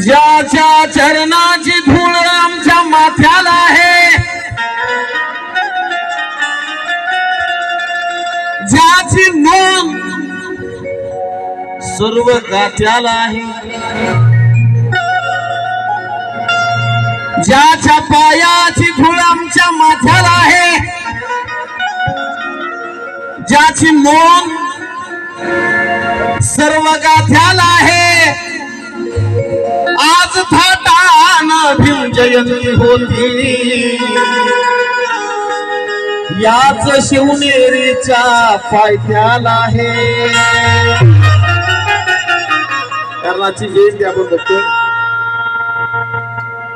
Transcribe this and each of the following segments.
ज्याच्या चरणाची सर्व गात्याला आहे. ज्याच्या पायाची धूळ आमच्या माथ्याला आहे ज्याची मोन सर्व गाथ्याला आहे. आज थाटान भीम जयंती होती. याच शिवनेरीच्या पायथ्याला आहे. कारणाची कर्णाची ते आपण बघतोय.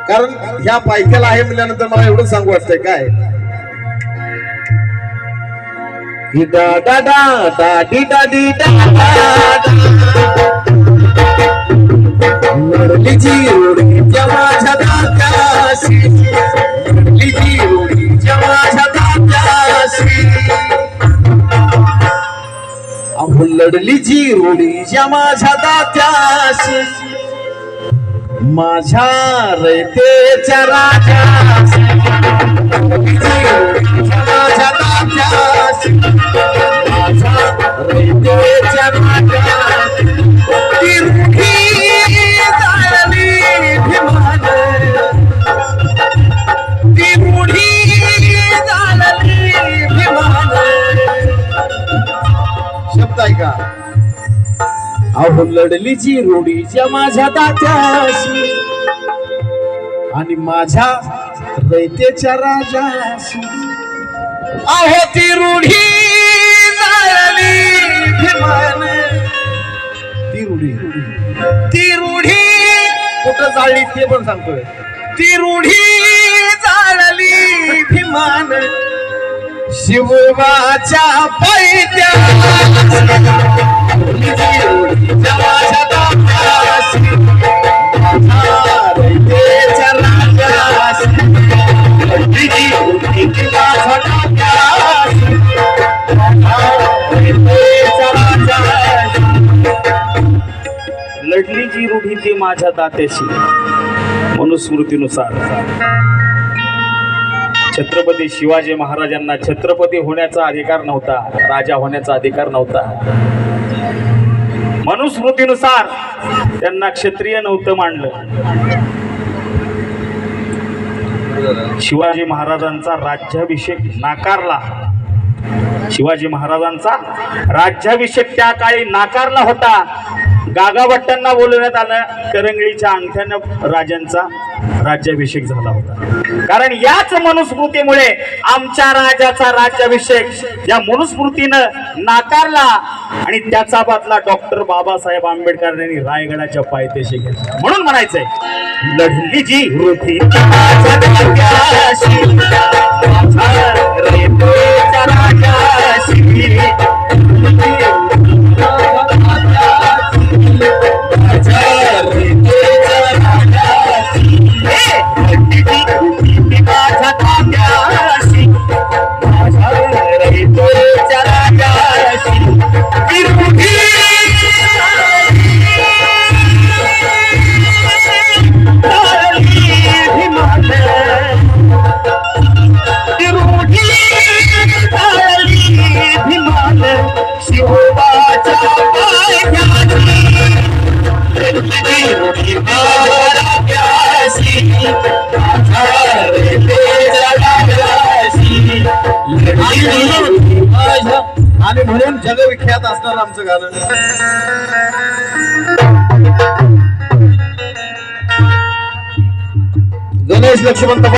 कारण ह्या पायथ्याला आहे म्हटल्यानंतर मला एवढं सांगू वाटतंय काय? डा डा डा डा डी डा डी डा डा अहो लढलीची रोडीच्या माझ्या दात्याशी माझ्या रयतेच्या राजाशी शब्द का? अहो लढलीची रोडीच्या माझ्या दात्याशी आणि माझ्या रयतेच्या राजाशी. अहो ती रूढी ती रूढी ती रूढी कुठं जाळली ते पण सांगतोय. ती रूढी जाळली भिमान. शिवबाच्या पैत्या. लढली जी रूढी ती माझ्या दात्याशी मनुस्मृतीनुसार. छत्रपती शिवाजी महाराजांना छत्रपती होण्याचा अधिकार नव्हता राजा होण्याचा अधिकार नव्हता. मनुस्मृतीनुसार त्यांना क्षत्रिय नव्हतं मांडलं शिवाजी महाराजांचा राज्याभिषेक नाकारला. शिवाजी महाराजांचा राज्याभिषेक त्या काळी नाकारला होता. गागाभट्टांना बोलवण्यात आलं. करंगळीच्या अंगठ्यानं राजांचा राज्याभिषेक झाला होता. कारण याच मनुस्मृतीमुळे आमच्या राजाचा राज्याभिषेक या मनुस्मृतीनं नाकारला आणि त्याचा बदला डॉक्टर बाबासाहेब आंबेडकर यांनी रायगडाच्या पायथ्याशी घेतला. म्हणून म्हणायचंय लढली जी वृद्धी माझ्या विख्यात जगविख्यात असणार आमचं गाणं. गणेश लक्ष्मण